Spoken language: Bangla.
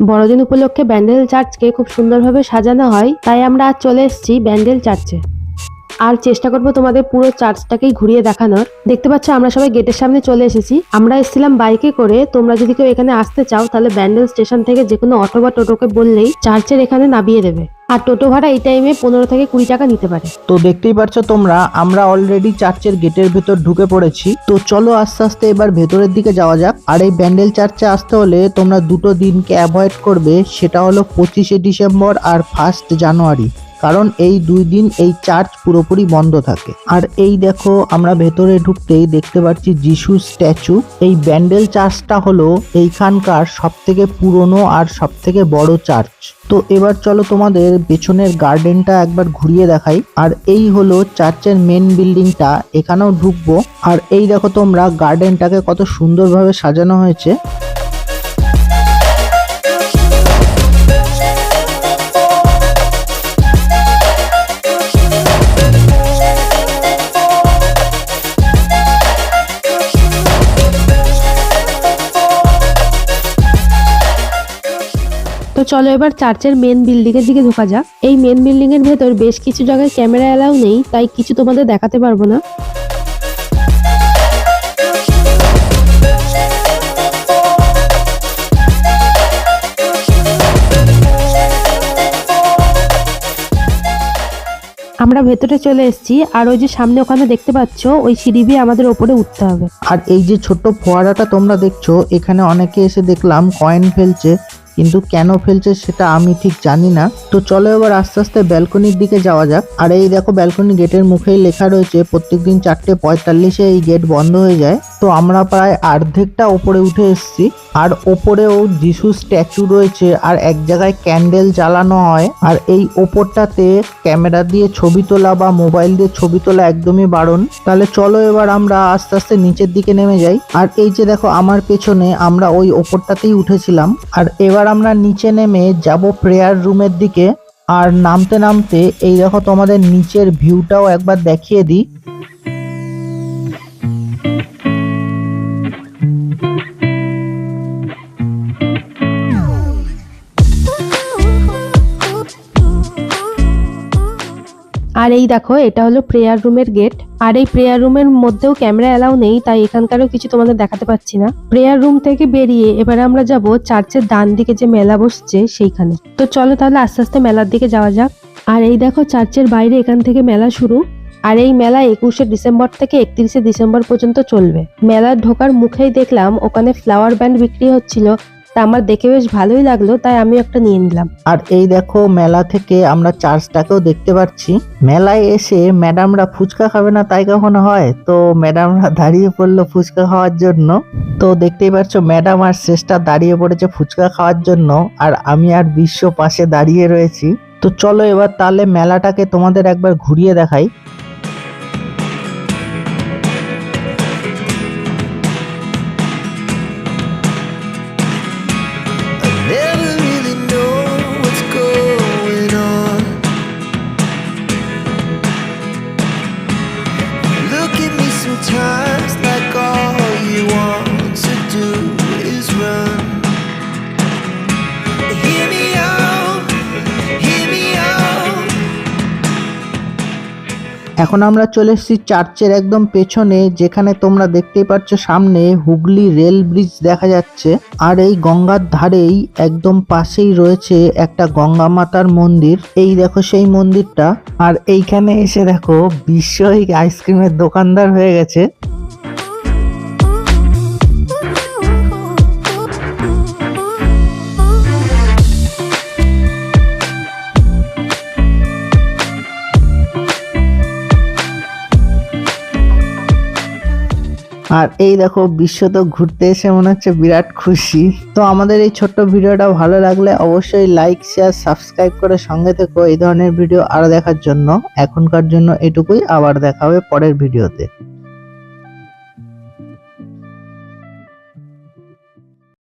বড়দিন উপলক্ষে ব্যান্ডেল চার্চকে খুব সুন্দরভাবে সাজানো হয়, তাই আমরা আজ চলে এসেছি ব্যান্ডেল চার্চে। আর চেষ্টা করব তোমাদের পুরো চার্চটাকেই ঘুরিয়ে দেখানোর। দেখতে পাচ্ছ, আমরা সবাই গেটের সামনে চলে এসেছি। আমরা এসেছিলাম বাইকে করে, তোমরা যদি কেউ এখানে আসতে চাও, তাহলে ব্যান্ডেল স্টেশন থেকে যে কোনো অটো বা টোটোকে বললেই চার্চের এখানে নামিয়ে দেবে। আর টোটো ভাড়া এই টাইমে পনেরো থেকে কুড়ি টাকা নিতে পারে। তো দেখতেই পাচ্ছ তোমরা, আমরা অলরেডি চার্চের গেটের ভেতর ঢুকে পড়েছি। তো চলো আস্তে আস্তে এবার ভেতরের দিকে যাওয়া যাক। আর এই ব্যান্ডেল চার্চে আসতে হলে তোমরা দুটো দিনকে অ্যাভয়েড করবে, সেটা হলো পঁচিশে ডিসেম্বর আর ফার্স্ট জানুয়ারি। কারণ এই দুই দিন এই চার্চ পুরোপুরি বন্ধ থাকে। আর এই দেখো, আমরা ভেতরে ঢুকতেই দেখতে পাচ্ছি যিশু স্ট্যাচু। এই ব্যান্ডেল চার্চটা হলো এইখানকার সব থেকে পুরনো আর সব থেকে বড় চার্চ। তো এবার চলো তোমাদের পেছনের গার্ডেনটা একবার ঘুরিয়ে দেখাই। আর এই হলো চার্চের মেন বিল্ডিংটা, এখানেও ঢুকবো। আর এই দেখো তোমরা, গার্ডেনটাকে কত সুন্দরভাবে সাজানো হয়েছে। চলো এবার চার্চের মেন বিল্ডিং এর দিকে ঢোকা যাক। এই মেন বিল্ডিং এর ভেতর বেশ কিছু জায়গায় ক্যামেরা এলাও নেই, তাই কিছু তোমাদের দেখাতে পারব না। আমরা ভেতরে চলে এসেছি, আর ওই যে সামনে ওখানে দেখতে পাচ্ছ, ওই সিঁড়ি দিয়ে আমাদের ওপরে উঠতে হবে। আর এই যে ছোট্ট ফোয়ারাটা তোমরা দেখছ, এখানে অনেকে এসে দেখলাম কয়েন ফেলছে। কিন্তু কেন ফেলছে সেটা আমি ঠিক জানি না। তো চলো এবার আস্তে আস্তে ব্যালকনির দিকে যাওয়া যাক। আর এই দেখো ব্যালকনি গেটের মুখেই লেখা রয়েছে, প্রত্যেকদিন চারটে পঁয়তাল্লিশে এই গেট বন্ধ হয়ে যায়। তো আমরা প্রায় অর্ধেকটা ওপরে উঠে এসেছি। আর ওপরেও যিশু স্ট্যাচু রয়েছে আর এক জায়গায় ক্যান্ডেল জ্বালানো হয়। আর এই ওপরটাতে ক্যামেরা দিয়ে ছবি তোলা বা মোবাইল দিয়ে ছবি তোলা একদমই বারণ। তাহলে চলো এবার আমরা আস্তে আস্তে নিচের দিকে নেমে যাই। আর এই যে দেখো আমার পেছনে আমরা ওই ওপরটাতেই উঠেছিলাম। আর এবার আমরা নিচে নেমে যাব প্রেয়ার রুমের দিকে। আর নামতে নামতে এই দেখো তোমাদের নিচের ভিউটাও একবার দেখিয়ে দিই। আর এই দেখো, এটা হলো প্রেয়ার রুমের গেট। আর এই প্রেয়ার রুমের মধ্যেও ক্যামেরা এলাও নেই, তাই এখানকারও কিছু তোমাদের দেখাতে পাচ্ছি না। প্রেয়ার রুম থেকে বেরিয়ে এবার আমরা যাব চার্চের ডান দিকে যে মেলা বসছে সেইখানে। তো চলো তাহলে আস্তে আস্তে মেলার দিকে যাওয়া যাক। আর এই দেখো চার্চের বাইরে এখান থেকে মেলা শুরু। আর এই মেলা একুশে ডিসেম্বর থেকে একত্রিশে ডিসেম্বর পর্যন্ত চলবে। মেলার ঢোকার মুখেই দেখলাম ওখানে ফ্লাওয়ার ব্যান্ড বিক্রি হচ্ছিল তা আমার দেখে বেশ ভালোই লাগল, তাই আমি একটা নিয়ে নিলাম। আর এই দেখো, মেলা থেকে আমরা চার্চটাকেও দেখতে পাচ্ছি। মেলায় এসে ম্যাডামরা ফুচকা খাবে না তাই কখনো হয়? তো ম্যাডামরা দাঁড়িয়ে পড়ল ফুচকা খাওয়ার জন্য। তো দেখতেই পাচ্ছ, ম্যাডাম আর শ্রেষ্ঠা দাঁড়িয়ে পড়েছে ফুচকা খাওয়ার জন্য, আর আমি আর বিশ্ব পাশে দাঁড়িয়ে রয়েছি। তো চলো এবার তাহলে মেলাটাকে তোমাদের একবার ঘুরিয়ে দেখাই। এখন আমরা চলে এসেছি চার্চের একদম পেছনে, যেখানে তোমরা দেখতেই পাচ্ছ সামনে হুগলি রেল ব্রিজ দেখা যাচ্ছে। আর এই গঙ্গার ধারেই একদম পাশেই রয়েছে একটা গঙ্গা মাতার মন্দির। এই দেখো সেই মন্দিরটা। আর এইখানে এসে দেখো বিশ্বই আইসক্রিমের দোকানদার হয়ে গেছে। আর এই দেখো বিশ্ব তো ঘুরতে এসে মনে হচ্ছে বিরাট খুশি। তো আমাদের এই ছোট্ট ভিডিওটা ভালো লাগলে অবশ্যই লাইক শেয়ার সাবস্ক্রাইব করে সঙ্গে থেকো এই ধরনের ভিডিও আরও দেখার জন্য। এখনকার জন্য এটুকুই, আবার দেখা হবে পরের ভিডিওতে।